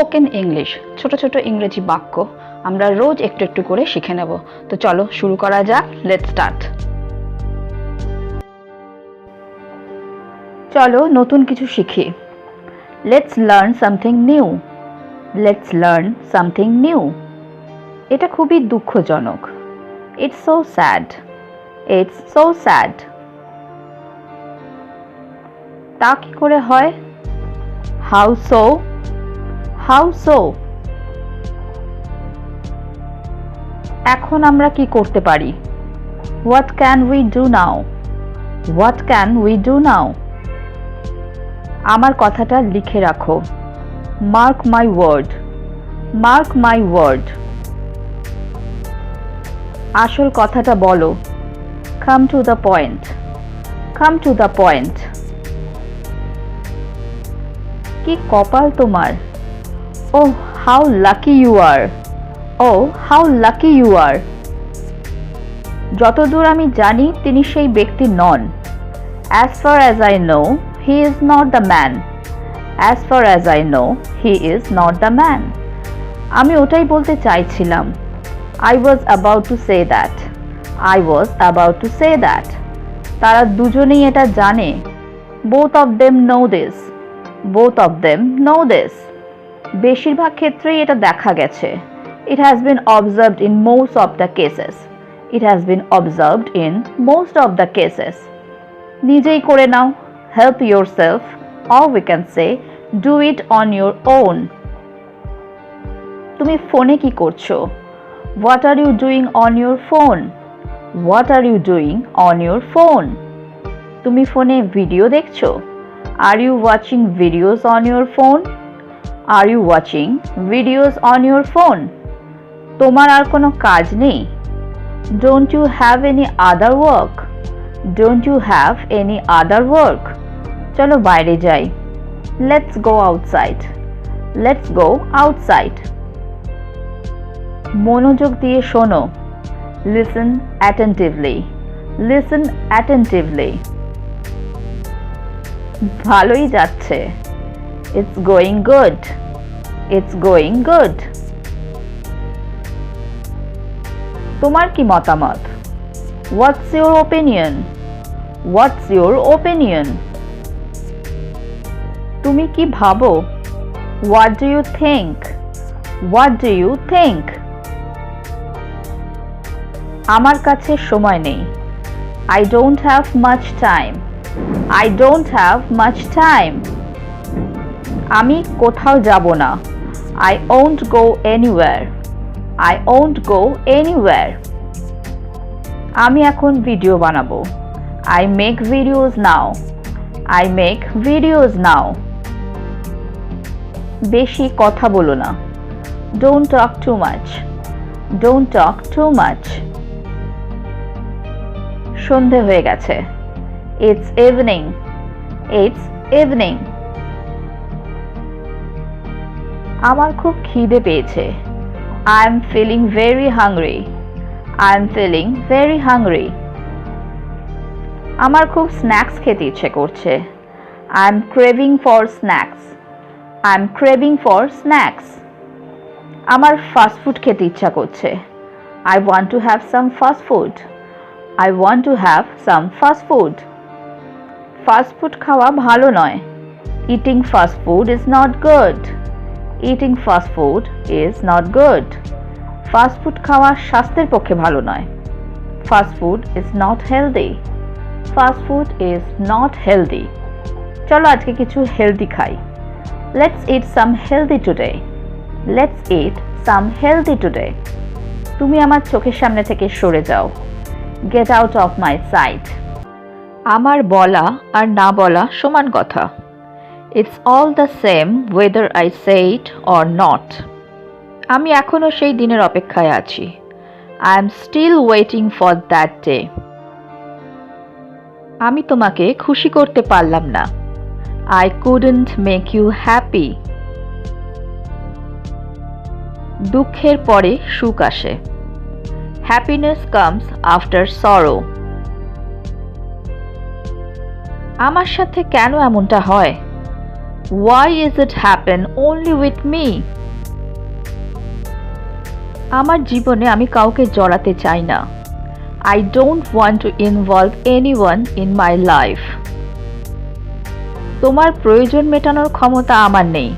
Spoken English ছোট ছোট ইংরেজি বাক্য, আমরা রোজ একটু একটু করে শিখে নেব। তো চলো, শুরু করা যাক লেট স্টার্ট চলো, নতুন কিছু শিখি। Let's learn something new let's learn something new এটা খুবই দুঃখজনক। It's so sad it's so sad তা কি করে হয়? হাউ সো হাউ সো এখন আমরা কি করতে পারি? What can we do now what can we do now আমার কথাটা লিখে রাখো। Mark my word mark my word আসল কথাটা বলো। Come to the point come to the point কি কপাল তোমার? ও how lucky you are oh how lucky you are যতদূর আমি জানি, তিনি সেই ব্যক্তি নন। As far as I know he is not the man as far as I know he is not the man আমি ওটাই বলতে চাইছিলাম। I was about to say that I was about to say that তারা দুজনেই এটা জানে। Both of them know this both of them know this বেশিরভাগ ক্ষেত্রেই এটা দেখা গেছে। It has been observed in most of the cases it has been observed in most of the cases নিজেই করে নাও। Help yourself or we can say do it on your own তুমি ফোনে কি করছ? What are you doing on your phone what are you doing on your phone তুমি ফোনে video দেখছ? Are you watching videos on your phone are you watching videos on your phone তোমার আর কোনো কাজ নেই। Don't you have any other work don't you have any other work চলো বাইরে যাই। Let's go outside let's go outside মনোযোগ দিয়ে শোনো। লিসন অ্যাটেন্টিভলি লিসন অ্যাটেন্টিভলি ভালোই যাচ্ছে। It's going good. It's going good. তোমার কি মতামত What's your opinion? What's your opinion? তুমি কি ভাবো What do you think? What do you think? আমার কাছে সময় নেই I don't have much time. I don't have much time আমি কোথাও যাব না। I won't go anywhere I won't go anywhere আমি এখন ভিডিও বানাবো। I make videos now I make videos now বেশি কথা বলো না। Don't talk too much don't talk too much সন্ধে হয়ে গেছে। ইটস ইভিনিং ইটস ইভিনিং আমার খুব খিদে পেয়েছে। I am feeling very hungry I am feeling very hungry আমার খুব স্ন্যাক্স খেতে ইচ্ছে করছে। I am craving for snacks I am craving for snacks আমার ফাস্টফুড খেতে ইচ্ছা করছে। I want to have some fast food I want to have some fast food fast food খাওয়া ভালো নয়। Eating fast food is not good eating fast food is not good fast food খাওয়া স্বাস্থ্যের পক্ষে ভালো নয়। Fast food is not healthy fast food is not healthy চলো আজকে কিছু হেলদি খাই। Let's eat some healthy today let's eat some healthy today তুমি আমার চোখের সামনে থেকে সরে যাও। Get out of my sight আমার বলা আর না বলা সমান কথা। It's all the same whether I say it or not আমি এখনও সেই দিনের অপেক্ষায় আছি। I am still waiting for that day আমি তোমাকে খুশি করতে পারলাম না। I couldn't make you happy দুঃখের পরে সুখ আসে। হ্যাপিনেস কামস আফটার সরো আমার সাথে কেন এমনটা হয়? Why is it happen only with me? আমার জীবনে আমি কাউকে জড়াতে চাই না। I don't want to involve any one in my life তোমার প্রয়োজন মেটানোর ক্ষমতা আমার নেই।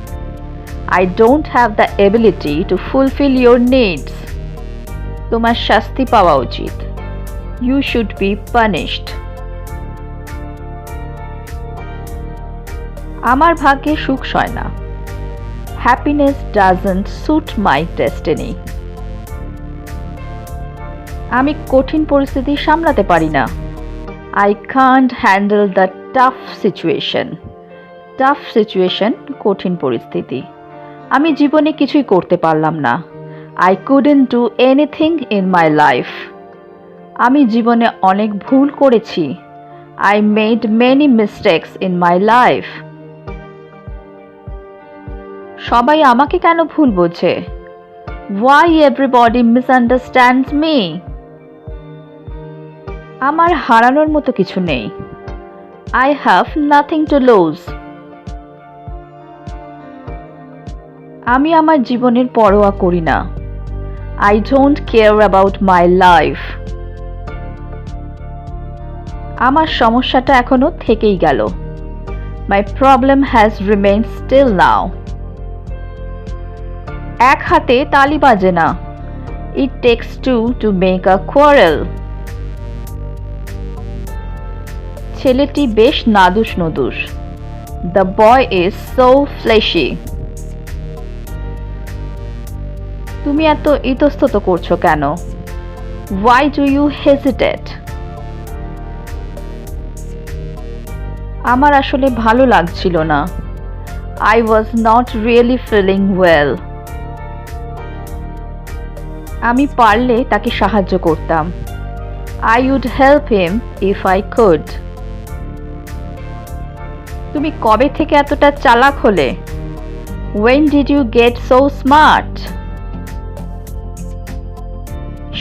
I don't have the ability to fulfil your needs তোমার শাস্তি পাওয়া উচিত। ইউ শুড বি পানিশড আমার ভাগ্যে সুখ সয় না। Happiness doesn't suit my destiny আমি কঠিন পরিস্থিতি সামলাতে পারি না। I can't handle the tough situation tough situation কঠিন পরিস্থিতি। আমি জীবনে কিছুই করতে পারলাম না। I couldn't do anything in my life আমি জীবনে অনেক ভুল করেছি। I made many mistakes in my life সবাই আমাকে কেন ভুল বোঝে? ওয়াই এভরিবডি মিসআন্ডারস্ট্যান্ডস মি আমার হারানোর মতো কিছু নেই। I have nothing to lose আমি আমার জীবনের পরোয়া করি না। I don't care about my life আমার সমস্যাটা এখনও থেকেই গেল। My problem has remain still now এক হাতে তালি বাজে না। It takes two to make a quarrel ছেলেটি বেশ নাদুস নদুস। The boy is so fleshy তুমি এত ইতস্তত করছ কেন? ওয়াই ডু ইউ হেজিটেট আমার আসলে ভালো লাগছিল না। I was not really feeling well আমি পারলে তাকে সাহায্য করতাম। I would help him if I could তুমি কবে থেকে এতটা চালাক হলে? When did you get so smart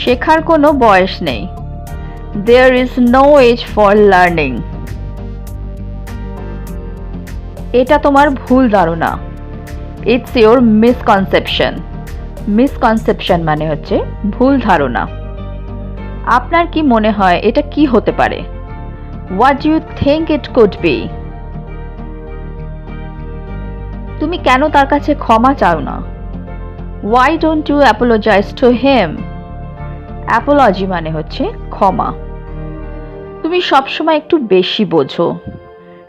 শেখার কোনো বয়স নেই। There is no age for learning এটা তোমার ভুল ধারণা। ইটস ইয়োর মিসকনসেপশন মিসকনসেপশন মানে হচ্ছে ভুল ধারণা। আপনার কি মনে হয় এটা কি হতে পারে? What you think it could be তুমি কেন তার কাছে ক্ষমা চাও না? Why don't you apologise to him apology মানে হচ্ছে ক্ষমা। তুমি সবসময় একটু বেশি বোঝো।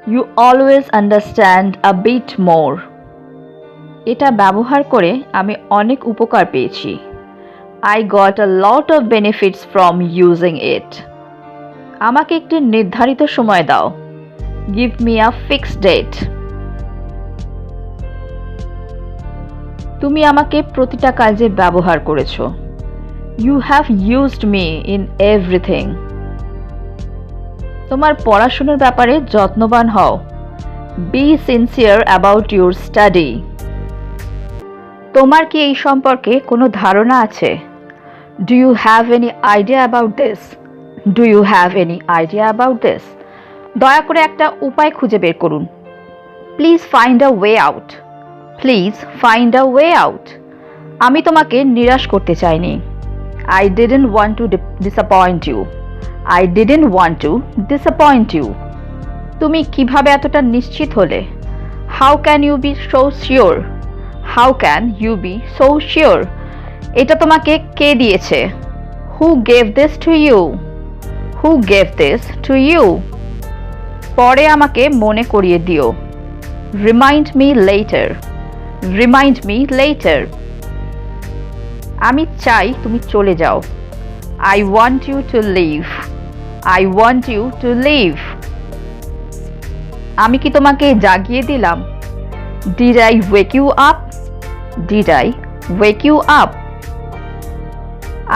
You always understand a bit more এটা ব্যবহার করে আমি অনেক উপকার পেয়েছি। I got a lot of benefits from using it আমাকে একটি নির্ধারিত সময় দাও। Give me a fixed date তুমি আমাকে প্রতিটা কাজে ব্যবহার করেছ। You have used me in everything তোমার পড়াশোনার ব্যাপারে যত্নবান হও। Be sincere about your study তোমার কি এই সম্পর্কে কোনো ধারণা আছে? Do you have any idea about this do you have any idea about this দয়া করে একটা উপায় খুঁজে বের করুন। Please find a way out please find a way out আমি তোমাকে নিরাশ করতে চাইনি। I didn't want to disappoint you I didn't want to disappoint you তুমি কীভাবে এতটা নিশ্চিত হলে? How can you be so sure how can you be so sure এটা তোমাকে কে দিয়েছে? Who gave this to you who gave this to you পরে আমাকে মনে করিয়ে দিও। Remind me later remind me later আমি চাই তুমি চলে যাও। I want you to leave I want you to leave আমি কি তোমাকে জাগিয়ে দিলাম? Did I wake you up did I wake you up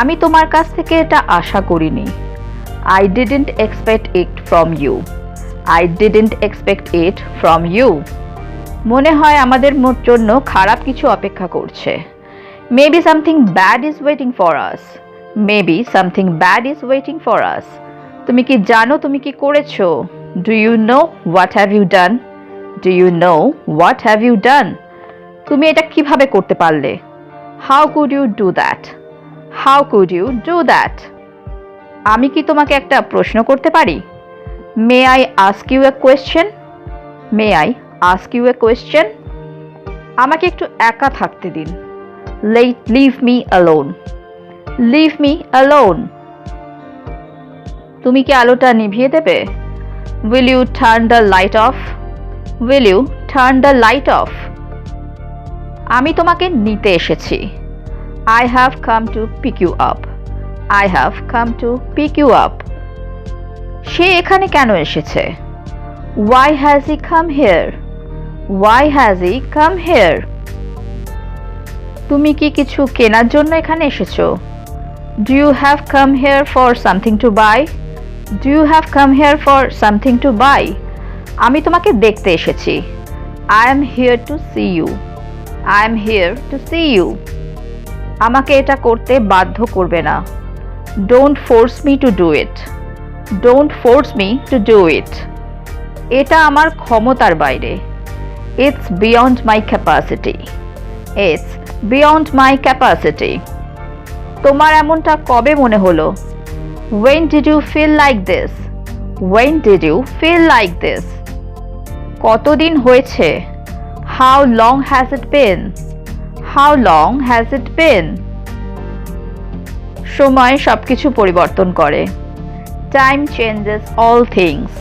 আমি তোমার কাছ থেকে এটা আশা করিনি। I didn't expect it from you I didn't expect it from you মনে হয় আমাদের জন্য খারাপ কিছু অপেক্ষা করছে। Maybe something bad is waiting for us maybe something bad is waiting for us তুমি কি জানো তুমি কি করেছ? Do you know what have you done do you know what have you done তুমি এটা কীভাবে করতে পারলে? How could you do that how could you do that আমি কি তোমাকে একটা প্রশ্ন করতে পারি? May I ask you a question may I ask you a question আমাকে একটু একা থাকতে দিন। Let leave me alone leave me alone তুমি কি আলোটা নিভিয়ে দেবে? Will you turn the light off will you turn the light off আমি তোমাকে নিতে এসেছি। I have come to pick you up I have come to pick you up সে এখানে কেন এসেছে? Why has he come here why has he come here তুমি কি কিছু কেনার জন্য এখানে এসেছ? Do you have come here for something to buy do you have come here for something to buy আমি তোমাকে দেখতে এসেছি। I am here to see you I am here to see you আমাকে এটা করতে বাধ্য করবে না। Don't force me to do it don't force me to do it এটা আমার ক্ষমতার বাইরে। It's beyond my capacity it's beyond my capacity তোমার এমনটা কবে মনে হলো? When did you feel like this when did you feel like this কতদিন হয়েছে? How long has it been how long has it been সময় সব কিছু পরিবর্তন করে। Time changes all things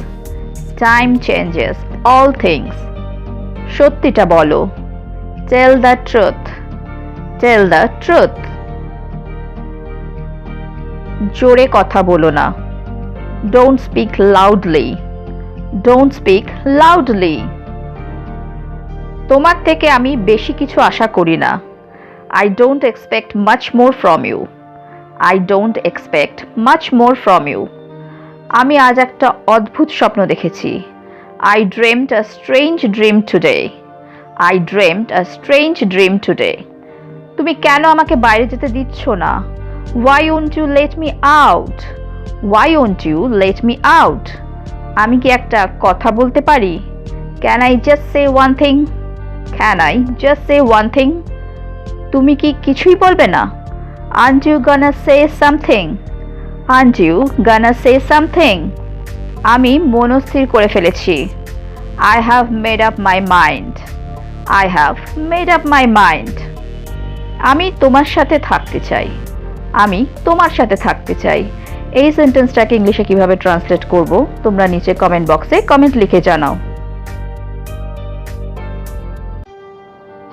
time changes all things সত্যিটা বলো। Tell the truth tell the truth জোরে কথা বলো না। Don't speak loudly don't speak loudly তোমার থেকে আমি বেশি কিছু আশা করি না। I don't expect much more from you I don't expect much more from you আমি আজ একটা অদ্ভুত স্বপ্ন দেখেছি। I dreamed a strange dream today I dreamed a strange dream today তুমি কেন আমাকে বাইরে যেতে দিচ্ছ না? Why won't you let me out why won't you let me out আমি কি একটা কথা বলতে পারি? Can I just say one thing can I just say one thing তুমি কি কিছুই বলবে না? Aren't you gonna say something aren't you gonna say something আমি মনস্থির করে ফেলেছি। I have made up my mind I have made up my mind আমি তোমার সাথে থাকতে চাই। আমি তোমার সাথে থাকতে চাই। এই সেন্টেন্সটাকে ইংলিশে কীভাবে ট্রান্সলেট করব? তোমরা নিচে কমেন্ট বক্সে কমেন্ট লিখে জানাও।